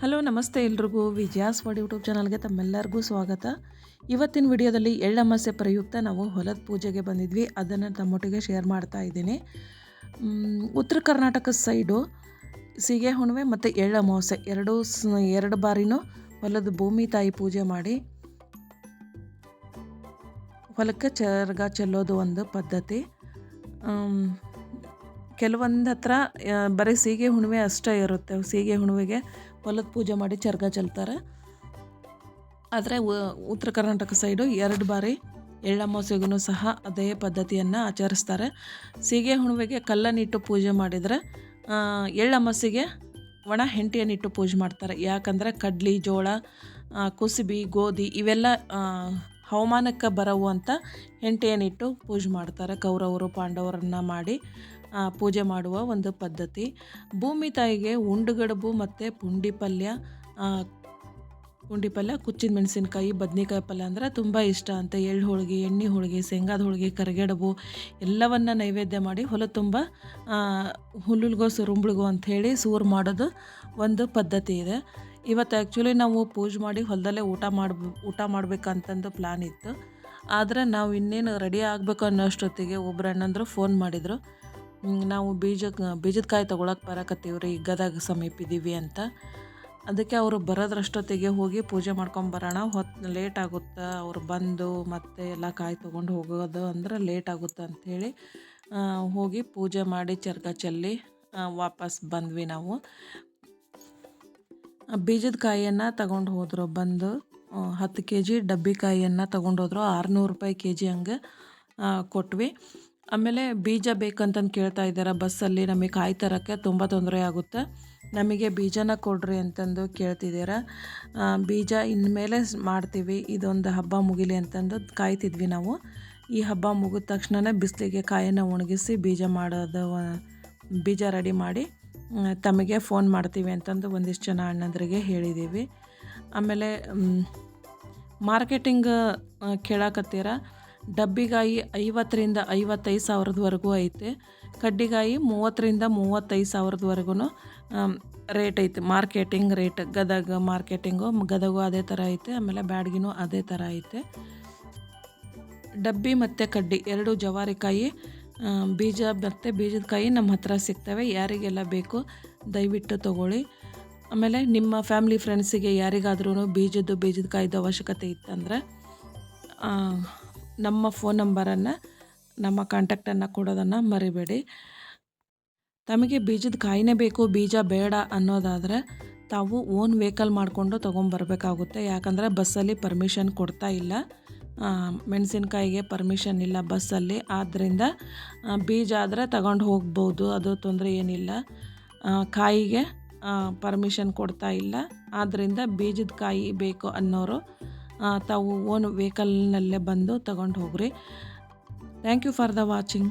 Hello, ನಮಸ್ತೆ ಎಲ್ರಿಗೂ. ವಿಜಯಾಸ್ ವಾಡ್ YouTube ಚಾನಲ್ಗೆ ತಮ್ಮೆಲ್ಲರಿಗೂ ಸ್ವಾಗತ. ಇವತ್ತಿನ ವಿಡಿಯೋದಲ್ಲಿ ಎಳ್ಳಮಾಸೆ ಪ್ರಯುಕ್ತ ನಾವು ಹೊಲದ ಪೂಜೆಗೆ ಬಂದಿದ್ವಿ. ಅದನ್ನು ತಮ್ಮೊಟ್ಟಿಗೆ ಶೇರ್ ಮಾಡ್ತಾ ಇದ್ದೀನಿ. ಉತ್ತರ ಕರ್ನಾಟಕ ಸೈಡು ಸೀಗೆ ಹುಣ್ಣಿಮೆ ಮತ್ತು ಎಳ್ಳಮಾವಾಸ್ಯೆ ಎರಡೂ ಎರಡು ಬಾರಿನೂ ಹೊಲದ ಭೂಮಿ ತಾಯಿ ಪೂಜೆ ಮಾಡಿ ಹೊಲಕ್ಕೆ ಚರ್ಗ ಚೆಲ್ಲೋದು ಒಂದು ಪದ್ಧತಿ. ಕೆಲವೊಂದು ಹತ್ರ ಬರೀ ಸೀಗೆ ಹುಣ್ಣಿಮೆ ಅಷ್ಟೇ ಇರುತ್ತೆ. ಸೀಗೆ ಹುಣ್ಣಿಮೆಗೆ ಹೊಲದ ಪೂಜೆ ಮಾಡಿ ಚರ್ಗ ಚೆಲ್ತಾರೆ. ಆದರೆ ಉತ್ತರ ಕರ್ನಾಟಕ ಸೈಡು ಎರಡು ಬಾರಿ ಎಳ್ಳಮಾವಾಸ್ಯೆಗೂ ಸಹ ಅದೇ ಪದ್ಧತಿಯನ್ನು ಆಚರಿಸ್ತಾರೆ. ಸೀಗೆ ಹುಣವೆಗೆ ಕಲ್ಲನ್ನಿಟ್ಟು ಪೂಜೆ ಮಾಡಿದರೆ ಆ, ಎಳ್ಳಮಾವಾಸ್ಯೆಗೆ ಒಣ ಹೆಂಟಿಯನ್ನಿಟ್ಟು ಪೂಜೆ ಮಾಡ್ತಾರೆ. ಯಾಕಂದರೆ ಕಡ್ಲಿ ಜೋಳ ಕುಸುಬಿ ಗೋಧಿ ಇವೆಲ್ಲ ಹವಾಮಾನಕ್ಕೆ ಬರವು ಅಂತ ಹೆಂಟಿಯನ್ನಿಟ್ಟು ಪೂಜೆ ಮಾಡ್ತಾರೆ. ಕೌರವರು ಪಾಂಡವರನ್ನು ಮಾಡಿ ಪೂಜೆ ಮಾಡುವ ಒಂದು ಪದ್ಧತಿ. ಭೂಮಿ ತಾಯಿಗೆ ಉಂಡುಗಡಬು ಮತ್ತು ಪುಂಡಿ ಪಲ್ಯ ಪುಂಡಿ ಪಲ್ಯ ಕುಚ್ಚಿದ ಮೆಣಸಿನಕಾಯಿ, ಬದನೆಕಾಯಿ ಪಲ್ಯ ಅಂದರೆ ತುಂಬ ಇಷ್ಟ ಅಂತ ಎಳ್ಳು ಹೋಳಿಗೆ, ಎಣ್ಣೆ ಹೋಳಿಗೆ, ಶೇಂಗಾದ ಹೋಳಿಗೆ, ಕರಿಗೆಡಬು ಎಲ್ಲವನ್ನು ನೈವೇದ್ಯ ಮಾಡಿ ಹೊಲ ತುಂಬ ಹುಲ್ಲುಲ್ಗೋ ಅಂತ ಅಂಥೇಳಿ ಸೂರು ಮಾಡೋದು ಒಂದು ಪದ್ಧತಿ ಇದೆ. ಇವತ್ತು ಆ್ಯಕ್ಚುಲಿ ನಾವು ಪೂಜೆ ಮಾಡಿ ಹೊಲದಲ್ಲೇ ಊಟ ಮಾಡ್ಬ, ಊಟ ಮಾಡಬೇಕಂತಂದು ಪ್ಲ್ಯಾನ್ ಇತ್ತು. ಆದರೆ ನಾವು ಇನ್ನೇನು ರೆಡಿ ಆಗಬೇಕು ಅನ್ನೋಷ್ಟೊತ್ತಿಗೆ ಒಬ್ಬರು ಅಣ್ಣಂದ್ರು ಫೋನ್ ಮಾಡಿದರು. ನಾವು ಬೀಜ, ಬೀಜದ ಕಾಯಿ ತೊಗೊಳಕ್ಕೆ ಬರಕತ್ತೀವಿ ರೀ ಗದಗ ಸಮೀಪ ಇದ್ದೀವಿ ಅಂತ. ಅದಕ್ಕೆ ಅವರು ಬರೋದ್ರಷ್ಟೊತ್ತಿಗೆ ಹೋಗಿ ಪೂಜೆ ಮಾಡ್ಕೊಂಬರೋಣ ಹೊತ್ ಲೇಟ್ ಆಗುತ್ತೆ. ಅವ್ರು ಬಂದು ಮತ್ತೆ ಎಲ್ಲ ಕಾಯಿ ತೊಗೊಂಡು ಹೋಗೋದು ಅಂದ್ರೆ ಲೇಟ್ ಆಗುತ್ತೆ ಅಂಥೇಳಿ ಹೋಗಿ ಪೂಜೆ ಮಾಡಿ ಚರ್ಗ ಚೆಲ್ಲಿ ವಾಪಸ್ ಬಂದ್ವಿ ನಾವು. ಬೀಜದ ಕಾಯಿಯನ್ನು ತಗೊಂಡು ಹೋದರು ಬಂದು ಹತ್ತು ಕೆ ಜಿ ಡಬ್ಬಿ ಕಾಯಿಯನ್ನು ಹೋದ್ರು, ಆರುನೂರು ರೂಪಾಯಿ ಕೆ ಜಿ ಹಂಗೆ ಕೊಟ್ವಿ. ಆಮೇಲೆ ಬೀಜ ಬೇಕಂತಂದು ಕೇಳ್ತಾ ಇದ್ದಾರೆ ಬಸ್ಸಲ್ಲಿ ನಮಗೆ ಕಾಯಿ ತರೋಕ್ಕೆ ತುಂಬ ತೊಂದರೆ ಆಗುತ್ತೆ. ನಮಗೆ ಬೀಜನ ಕೊಡ್ರಿ ಅಂತಂದು ಕೇಳ್ತಿದ್ದೀರ. ಬೀಜ ಇನ್ಮೇಲೆ ಮಾಡ್ತೀವಿ. ಇದೊಂದು ಹಬ್ಬ ಮುಗಿಲಿ ಅಂತಂದು ಕಾಯ್ತಿದ್ವಿ ನಾವು. ಈ ಹಬ್ಬ ಮುಗಿದ ತಕ್ಷಣನೇ ಬಿಸಿಲಿಗೆ ಕಾಯನ್ನು ಒಣಗಿಸಿ ಬೀಜ ಮಾಡೋದು ಬೀಜ ರೆಡಿ ಮಾಡಿ ತಮಗೆ ಫೋನ್ ಮಾಡ್ತೀವಿ ಅಂತಂದು ಒಂದಿಷ್ಟು ಜನ ಅಣ್ಣಂದ್ರಿಗೆ ಹೇಳಿದ್ದೀವಿ. ಆಮೇಲೆ ಮಾರ್ಕೆಟಿಂಗ್ ಕೇಳಾಕತ್ತೀರ? ಡಬ್ಬಿಗಾಯಿ ಐವತ್ತರಿಂದ ಐವತ್ತೈದು ಸಾವಿರದವರೆಗೂ ಐತೆ. ಕಡ್ಡಿಗಾಯಿ ಮೂವತ್ತರಿಂದ ಮೂವತ್ತೈದು ಸಾವಿರದವರೆಗೂ ರೇಟ್ ಐತೆ. Marketing rate Gadag marketing Gadag ಅದೇ ಥರ ಐತೆ. ಆಮೇಲೆ ಬ್ಯಾಡ್ಗಿನೂ ಅದೇ ಥರ ಐತೆ. ಡಬ್ಬಿ ಮತ್ತು ಕಡ್ಡಿ ಎರಡು ಜವಾರಿಕಾಯಿ ಕಾಯಿ ಬೀಜ ಮತ್ತು ಬೀಜದ ಕಾಯಿ ನಮ್ಮ ಹತ್ರ ಸಿಗ್ತವೆ. ಯಾರಿಗೆಲ್ಲ ಬೇಕು ದಯವಿಟ್ಟು ತಗೊಳ್ಳಿ. ಆಮೇಲೆ ನಿಮ್ಮ ಫ್ಯಾಮ್ಲಿ ಫ್ರೆಂಡ್ಸಿಗೆ ಯಾರಿಗಾದ್ರೂ ಬೀಜದ್ದು ಬೀಜದ ಕಾಯ್ದು ಅವಶ್ಯಕತೆ ಇತ್ತಂದರೆ ನಮ್ಮ ಫೋನ್ ನಂಬರನ್ನು ನಮ್ಮ ಕಾಂಟ್ಯಾಕ್ಟನ್ನು ಕೊಡೋದನ್ನು ಮರಿಬೇಡಿ. ತಮಗೆ ಬೀಜದ ಕಾಯಿನೇ ಬೇಕು, ಬೀಜ ಬೇಡ ಅನ್ನೋದಾದರೆ ತಾವು ಓನ್ ವೆಹಿಕಲ್ ಮಾಡಿಕೊಂಡು ತೊಗೊಂಬರ್ಬೇಕಾಗುತ್ತೆ. ಯಾಕಂದರೆ ಬಸ್ಸಲ್ಲಿ ಪರ್ಮಿಷನ್ ಕೊಡ್ತಾ ಇಲ್ಲ. ಮೆಣಸಿನ್ಕಾಯಿಗೆ ಪರ್ಮಿಷನ್ ಇಲ್ಲ ಬಸ್ಸಲ್ಲಿ. ಆದ್ದರಿಂದ ಬೀಜ ಆದರೆ ತಗೊಂಡು ಹೋಗ್ಬೋದು, ಅದು ತೊಂದರೆ ಏನಿಲ್ಲ. ಕಾಯಿಗೆ ಪರ್ಮಿಷನ್ ಕೊಡ್ತಾ ಇಲ್ಲ. ಆದ್ದರಿಂದ ಬೀಜದ ಕಾಯಿ ಬೇಕು ಅನ್ನೋರು ತಾವು ಓನ್ ವೆಹಿಕಲ್ನಲ್ಲೇ ಬಂದು ತಗೊಂಡು ಹೋಗ್ರಿ. Thank you for the watching